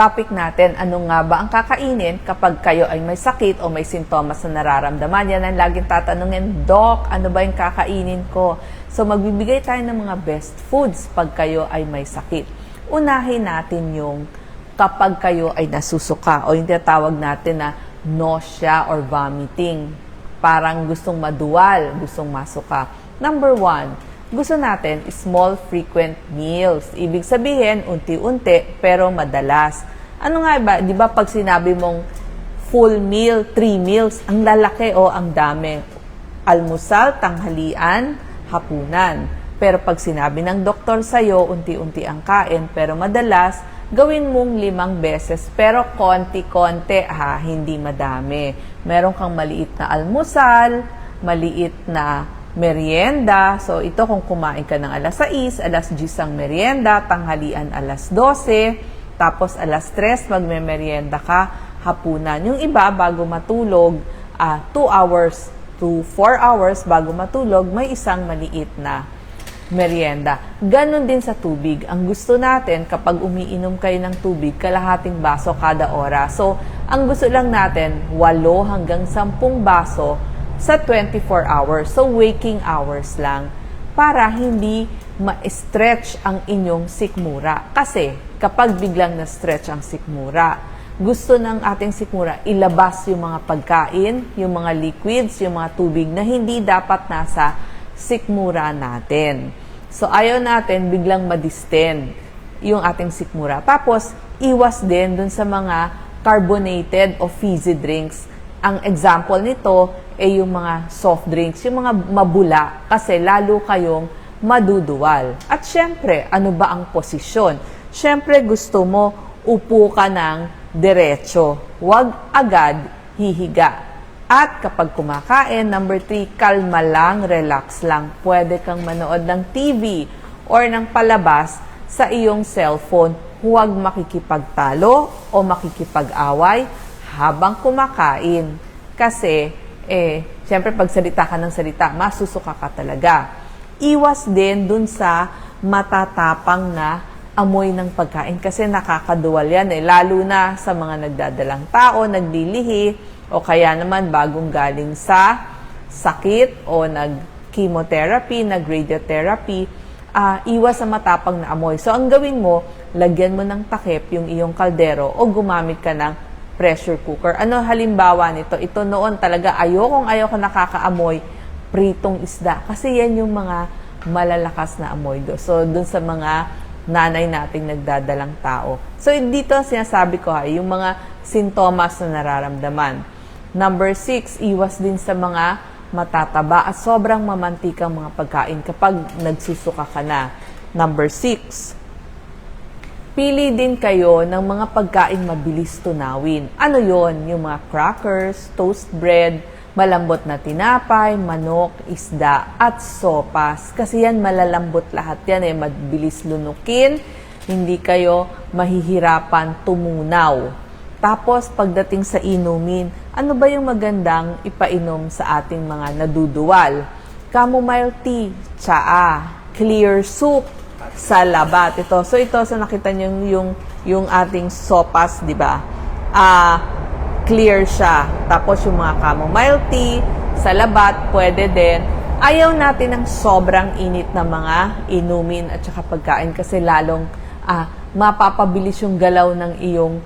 topic natin, ano nga ba ang kakainin kapag kayo ay may sakit o may sintomas na nararamdaman. Yan ang laging tatanungin, Doc, ano ba yung kakainin ko? So magbibigay tayo ng mga best foods pag kayo ay may sakit. Unahin natin yung kapag kayo ay nasusuka o yung tinatawag natin na nausea or vomiting. Parang gustong maduwal, gustong masuka. Number one, gusto natin small frequent meals. Ibig sabihin, unti-unti pero madalas. Ano nga ba? Di ba pag sinabi mong full meal, three meals, ang lalaki o ang dami. Almusal, tanghalian, hapunan. Pero pag sinabi ng doktor sa'yo, unti-unti ang kain, pero madalas, gawin mong limang beses, pero konti-konti ha, hindi madami. Meron kang maliit na almusal, maliit na merienda. So, ito kung kumain ka ng alas 6, alas 10 ang merienda, tanghalian alas 12, tapos alas 3 magme-merienda ka, hapunan. Yung iba, bago matulog, 2 hours to 4 hours bago matulog, may isang maliit na merienda. Ganon din sa tubig. Ang gusto natin, kapag umiinom kayo ng tubig, kalahating baso kada oras. So, ang gusto lang natin, 8 hanggang 10 baso sa 24 hours. So, waking hours lang para hindi ma-stretch ang inyong sikmura. Kasi, kapag biglang na-stretch ang sikmura, gusto ng ating sikmura ilabas yung mga pagkain, yung mga liquids, yung mga tubig na hindi dapat nasa sikmura natin. So, ayaw natin biglang madistend yung ating sikmura. Tapos, iwas din dun sa mga carbonated o fizzy drinks. Ang example nito ay yung mga soft drinks, yung mga mabula, kasi lalo kayong maduduwal. At syempre, ano ba ang posisyon? Syempre, gusto mo upo ka ng diretso. Huwag agad hihiga. At kapag kumakain, number three, kalma lang, relax lang. Pwede kang manood ng TV or ng palabas sa iyong cellphone. Huwag makikipagtalo o makikipag-away habang kumakain. Kasi, eh, syempre pag salita ka ng salita, masusuka ka talaga. Iwas din dun sa matatapang na amoy ng pagkain kasi nakakaduwal yan eh. Lalo na sa mga nagdadalang tao, naglilihi, o kaya naman bagong galing sa sakit o nag-chemotherapy, nag-radiotherapy, ah, iwas sa matapang na amoy. So, ang gawin mo, lagyan mo ng takip yung iyong kaldero o gumamit ka ng pressure cooker. Ano halimbawa nito? Ito noon talaga ayokong ayoko nakakaamoy pritong isda. Kasi yan yung mga malalakas na amoy do. So, dun sa mga nanay nating nagdadalang tao. So, dito sinasabi ko ha, yung mga sintomas na nararamdaman. Number six, iwas din sa mga matataba at sobrang mamantikang mga pagkain kapag nagsusuka ka na. Number six, pili din kayo ng mga pagkain mabilis tunawin. Ano yon Yung mga crackers, toast bread, malambot na tinapay, manok, isda, at sopas. Kasi yan malalambot lahat yan eh, mabilis lunukin, hindi kayo mahihirapan tumunaw. Tapos pagdating sa inumin, ano ba yung magandang ipainom sa ating mga naduduwal? Chamomile tea, tsaa, clear soup, salabat. Ito. So ito, so nakita niyo yung, yung, ating sopas, di ba? Ah, clear siya. Tapos yung mga chamomile tea, salabat, pwede din. Ayaw natin ng sobrang init na mga inumin at saka pagkain kasi lalong ah, mapapabilis yung galaw ng iyong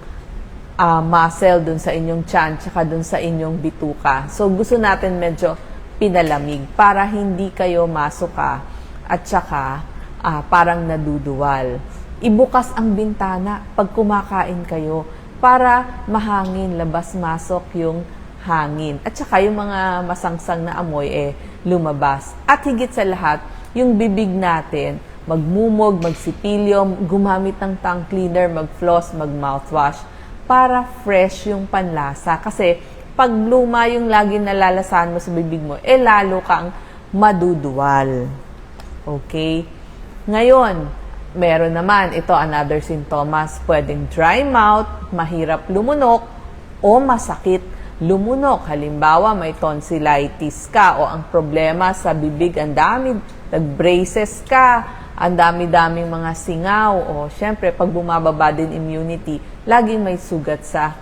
ah, muscle dun sa inyong chan tsaka dun sa inyong bituka. So gusto natin medyo pinalamig para hindi kayo masuka at saka ah, parang naduduwal. Ibukas ang bintana pag kumakain kayo para mahangin, labas-masok yung hangin. At saka yung mga masangsang na amoy eh lumabas. At higit sa lahat, yung bibig natin, magmumog, magsipilyo, gumamit ng tongue cleaner, mag-floss, mag-mouthwash para fresh yung panlasa. Kasi pag luma yung lagi nalalasahan mo sa bibig mo, eh lalo kang maduduwal. Okay? Ngayon, meron naman ito another sintomas. Pwedeng dry mouth, mahirap lumunok, o masakit lumunok. Halimbawa, may tonsillitis ka o ang problema sa bibig, ang dami, nag-braces ka, ang dami-daming mga singaw o syempre pag bumababa din immunity, laging may sugat sa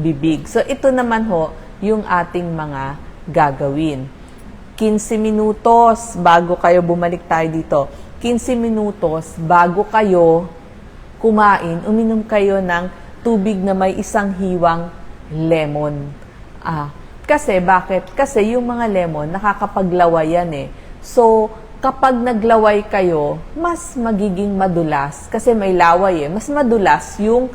bibig. So ito naman ho yung ating mga gagawin. 15 minutos bago kayo bumalik tayo dito. 15 minutos bago kayo kumain, uminom kayo ng tubig na may isang hiwang lemon. Ah, kasi bakit? Kasi yung mga lemon nakakapaglaway yan eh. So, kapag naglaway kayo, mas magiging madulas kasi may laway eh. Mas madulas yung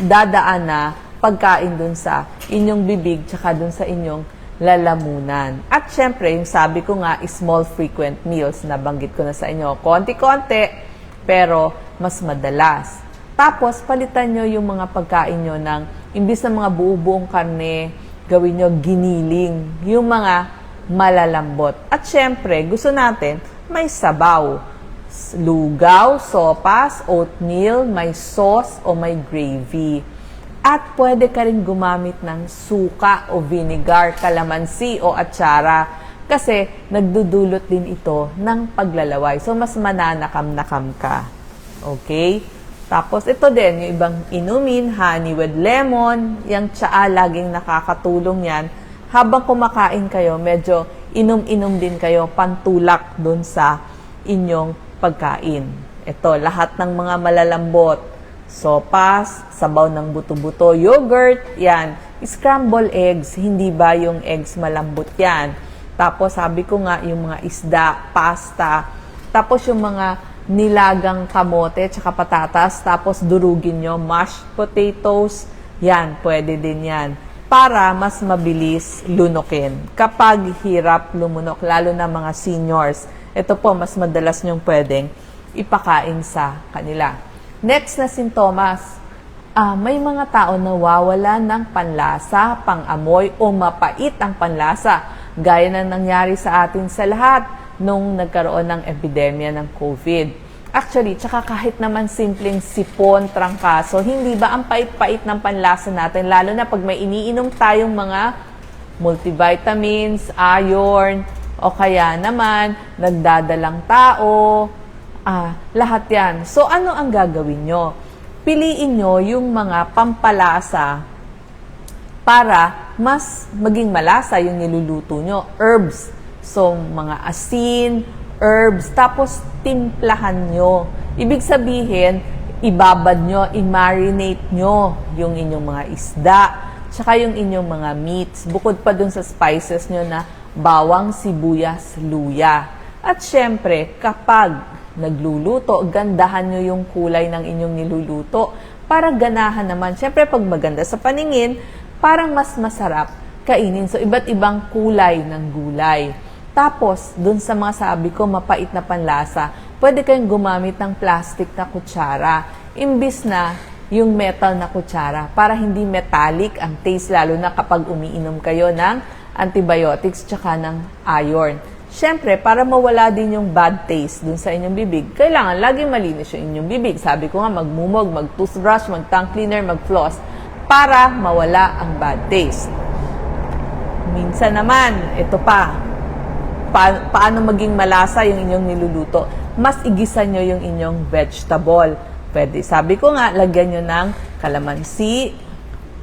dadaan na pagkain dun sa inyong bibig tsaka dun sa inyong lalamunan. At syempre, yung sabi ko nga, small frequent meals, nabanggit ko na sa inyo, konti-konti, pero mas madalas. Tapos, palitan nyo yung mga pagkain nyo ng, imbis na mga buo-buong karne, gawin nyo giniling, yung mga malalambot. At syempre, gusto natin, may sabaw. Lugaw, sopas, oatmeal, may sauce o may gravy. At pwede ka rin gumamit ng suka o vinegar, kalamansi o atsara kasi nagdudulot din ito ng paglalaway. So, mas mananakam-nakam ka. Okay? Tapos, ito din, yung ibang inumin, honey with lemon, yung tsaa, laging nakakatulong yan. Habang kumakain kayo, medyo inom-inom din kayo, pantulak dun sa inyong pagkain. Ito, lahat ng mga malalambot, sopas, sabaw ng buto-buto, yogurt, yan. Scramble eggs, hindi ba yung eggs malambot yan? Tapos sabi ko nga yung mga isda, pasta, tapos yung mga nilagang kamote tsaka patatas, tapos durugin nyo, mashed potatoes, yan, pwede din yan. Para mas mabilis lunukin. Kapag hirap lumunok, lalo na mga seniors, ito po, mas madalas nyong pwedeng ipakain sa kanila. Next na sintomas, ah, may mga tao na wawala ng panlasa, pangamoy o mapait ang panlasa, gaya na nangyari sa atin sa lahat nung nagkaroon ng epidemya ng COVID. Actually, tsaka kahit naman simpleng sipon, trangkaso, hindi ba ang pait-pait ng panlasa natin, lalo na pag may iniinom tayong mga multivitamins, iron, o kaya naman nagdadalang tao, ah, lahat yan. So ano ang gagawin nyo? Piliin nyo yung mga pampalasa para mas maging malasa yung niluluto nyo. Herbs. So, mga asin, herbs, tapos timplahan nyo. Ibig sabihin, ibabad nyo, i-marinate nyo yung inyong mga isda, tsaka yung inyong mga meats. Bukod pa dun sa spices nyo na bawang, sibuyas, luya. At syempre, kapag nagluluto, gandahan nyo yung kulay ng inyong niluluto para ganahan naman. Syempre, pag maganda sa paningin, parang mas masarap kainin. So, iba't ibang kulay ng gulay. Tapos, dun sa mga sabi ko, mapait na panlasa, pwede kayong gumamit ng plastic na kutsara. Imbis na yung metal na kutsara para hindi metallic ang taste lalo na kapag umiinom kayo ng antibiotics tsaka ng iron. Siyempre, para mawala din yung bad taste dun sa inyong bibig, kailangan laging malinis yung inyong bibig. Sabi ko nga, magmumog, mag-toothbrush, mag-tongue cleaner, mag-floss para mawala ang bad taste. Minsan naman, ito pa, pa- paano maging malasa yung inyong niluluto? Mas igisa nyo yung inyong vegetable. Pwede, sabi ko nga, lagyan nyo ng kalamansi,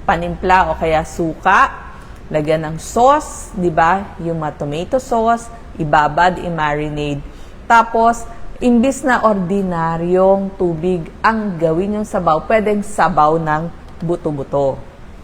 panimpla o kaya suka, lagyan ng sauce, di ba? Yung mga tomato sauce, ibabad, i-marinate. Tapos, imbis na ordinaryong tubig ang gawin yung sabaw, pwedeng sabaw ng buto-buto.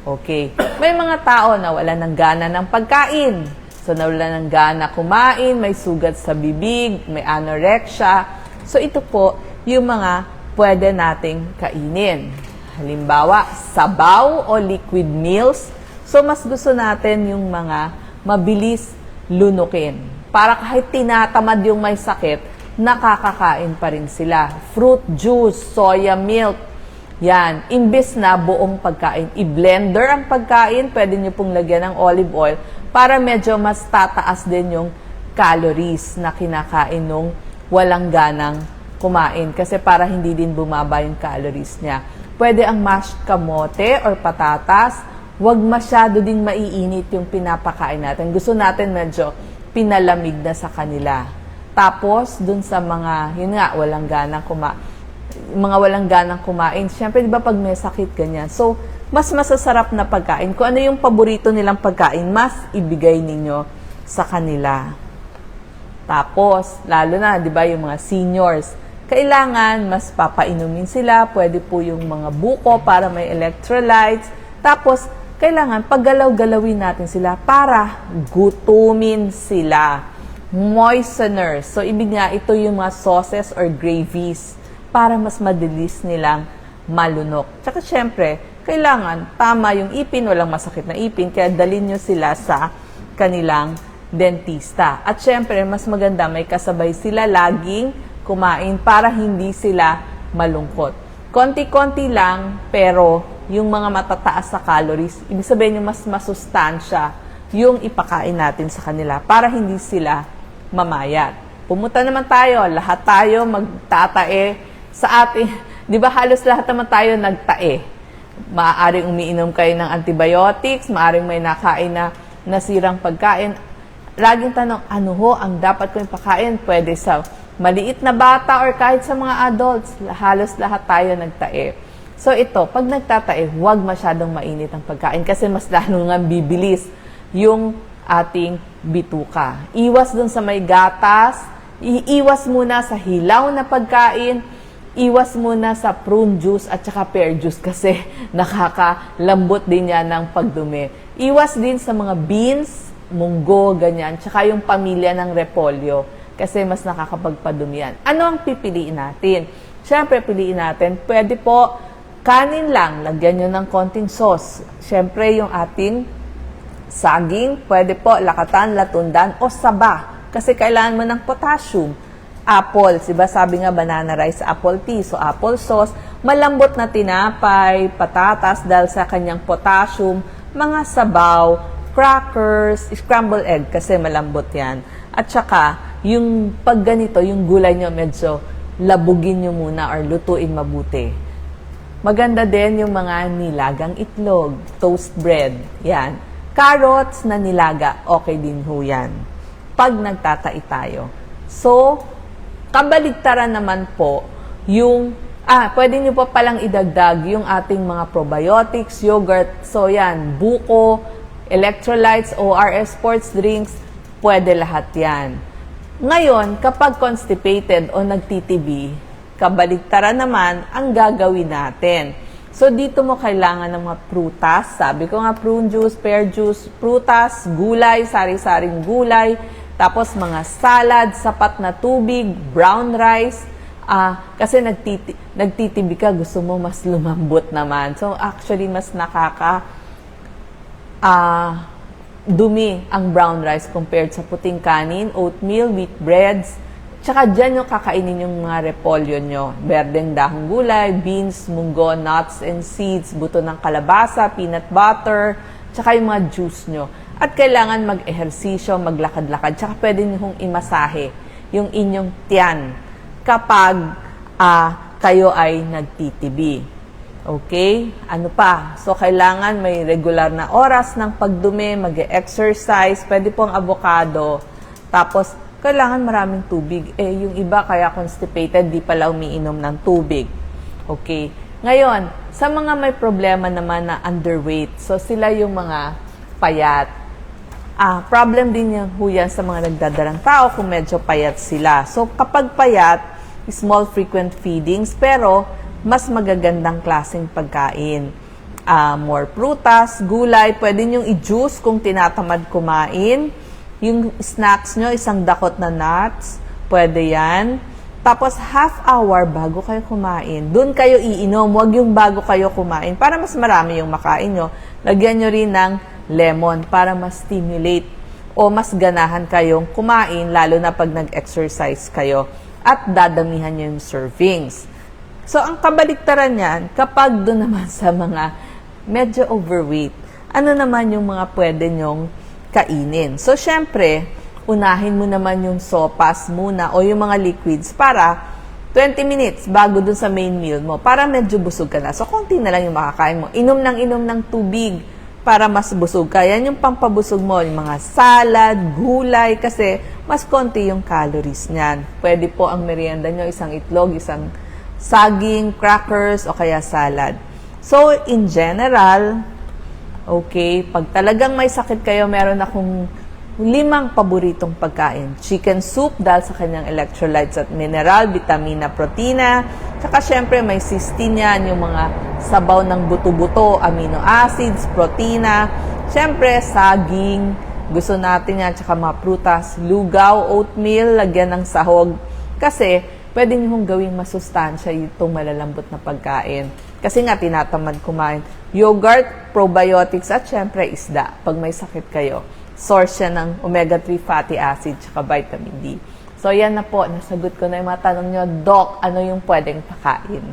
Okay. May mga tao na wala ng gana ng pagkain. So, nawala ng gana kumain, may sugat sa bibig, may anorexia. So, ito po yung mga pwede nating kainin. Halimbawa, sabaw o liquid meals. So, mas gusto natin yung mga mabilis lunukin. Para kahit tinatamad yung may sakit, nakakakain pa rin sila. Fruit juice, soya milk, yan. Imbis na buong pagkain, i-blender ang pagkain, pwede nyo pong lagyan ng olive oil para medyo mas tataas din yung calories na kinakain nung walang ganang kumain. Kasi para hindi din bumaba yung calories niya. Pwede ang mashed kamote or patatas. Huwag masyado ding maiinit yung pinapakain natin. Gusto natin medyo pinalamig na sa kanila. Tapos, dun sa mga, yun nga, walang ganang kuma mga walang ganang kumain. Siyempre, di ba pag may sakit ganyan. So, mas masasarap na pagkain. Kung ano yung paborito nilang pagkain, mas ibigay ninyo sa kanila. Tapos, lalo na, di ba, yung mga seniors, kailangan mas papainumin sila. Pwede po yung mga buko para may electrolytes. Tapos, kailangan paggalaw-galawin natin sila para gutumin sila. Moisteners. So, ibig nga, ito yung mga sauces or gravies para mas madilis nilang malunok. Tsaka syempre, kailangan tama yung ipin, walang masakit na ipin, kaya dalhin nyo sila sa kanilang dentista. At syempre, mas maganda may kasabay sila laging kumain para hindi sila malungkot. Konti-konti lang, pero yung mga matataas sa calories, ibig sabihin yung mas masustansya yung ipakain natin sa kanila para hindi sila mamayat. Pumunta naman tayo, lahat tayo magtatae sa ating, di ba halos lahat naman tayo nagtae. Maaaring umiinom kayo ng antibiotics, maaaring may nakain na nasirang pagkain. Laging tanong, ano ho ang dapat ko ipakain? Pwede sa maliit na bata or kahit sa mga adults. Halos lahat tayo nagtae. So ito, pag nagtatae, huwag masyadong mainit ang pagkain kasi mas lalo nga bibilis yung ating bituka. Iwas dun sa may gatas, iiwas muna sa hilaw na pagkain, iwas muna sa prune juice at saka pear juice kasi nakakalambot din yan ng pagdumi. Iwas din sa mga beans, munggo, ganyan, tsaka yung pamilya ng repolyo kasi mas nakakapagpadumi yan. Ano ang pipiliin natin? Siyempre, piliin natin, pwede po kanin lang, lagyan nyo ng konting sauce. Siyempre, yung ating saging, pwede po lakatan, latundan, o saba. Kasi kailangan mo ng potassium apple. Diba sabi nga banana rice, apple tea. So apple sauce, malambot na tinapay, patatas dahil sa kanyang potassium, mga sabaw, crackers, scrambled egg kasi malambot yan. At saka, yung pag ganito, yung gulay nyo medyo labugin nyo muna or lutuin mabuti. Maganda din yung mga nilagang itlog, toast bread, yan. Carrots na nilaga, okay din ho yan. Pag nagtatai tayo. So, Kabaligtaran naman po yung Ah, pwede nyo pa palang idagdag yung ating mga probiotics, yogurt. So yan, buko, electrolytes, ORS sports drinks, pwede lahat yan. Ngayon, kapag constipated o nagtitibi, kabaligtaran naman ang gagawin natin. So dito mo kailangan ng mga prutas. Sabi ko nga prune juice, pear juice, prutas, gulay, sari-saring gulay, tapos mga salad, sapat na tubig, brown rice. Uh, kasi nagtiti nagtitibi ka, gusto mo mas lumambot naman. So actually, mas nakaka uh, dumi ang brown rice compared sa puting kanin, oatmeal, wheat breads. Tsaka dyan yung kakainin yung mga repolyo nyo. Berdeng dahong gulay, beans, munggo, nuts and seeds, buto ng kalabasa, peanut butter, tsaka yung mga juice nyo. At kailangan mag-ehersisyo, maglakad-lakad, tsaka pwede nyo imasahe yung inyong tiyan kapag uh, kayo ay nagtitibi. Okay? Ano pa? So, kailangan may regular na oras ng pagdumi, mag-exercise, pwede pong avocado. Tapos, kailangan maraming tubig. Eh, yung iba kaya constipated, di pala umiinom ng tubig. Okay? Ngayon, sa mga may problema naman na underweight, so sila yung mga payat, ah, problem din yung huyan sa mga nagdadarang tao kung medyo payat sila. So, kapag payat, small frequent feedings, pero mas magagandang klaseng pagkain. Uh, more prutas, gulay, pwede nyo i-juice kung tinatamad kumain. Yung snacks nyo, isang dakot na nuts, pwede yan. Tapos, half hour bago kayo kumain. Doon kayo iinom, wag yung bago kayo kumain. Para mas marami yung makain nyo, lagyan nyo rin ng lemon para mas stimulate o mas ganahan kayong kumain lalo na pag nag-exercise kayo at dadamihan nyo yung servings. So, ang kabaliktaran niyan, kapag doon naman sa mga medyo overweight, ano naman yung mga pwede nyong kainin? So, syempre, unahin mo naman yung sopas muna o yung mga liquids para 20 minutes bago dun sa main meal mo para medyo busog ka na. So, konti na lang yung makakain mo. Inom ng inom ng tubig para mas busog ka. Yan yung pampabusog mo, yung mga salad, gulay, kasi mas konti yung calories niyan. Pwede po ang merienda nyo, isang itlog, isang saging, crackers, o kaya salad. So, in general, okay, pag talagang may sakit kayo, meron akong limang paboritong pagkain. Chicken soup dahil sa kanyang electrolytes at mineral, vitamina, protina. Tsaka syempre may cysteine yan, yung mga sabaw ng buto-buto, amino acids, protina. Syempre, saging, gusto natin yan, tsaka mga prutas, lugaw, oatmeal, lagyan ng sahog. Kasi, pwede nyo gawing masustansya itong malalambot na pagkain. Kasi nga, tinatamad kumain. Yogurt, probiotics, at syempre, isda, pag may sakit kayo source siya ng omega-3 fatty acid tsaka vitamin D. So, yan na po. Nasagot ko na yung mga tanong nyo. Doc, ano yung pwedeng pakain?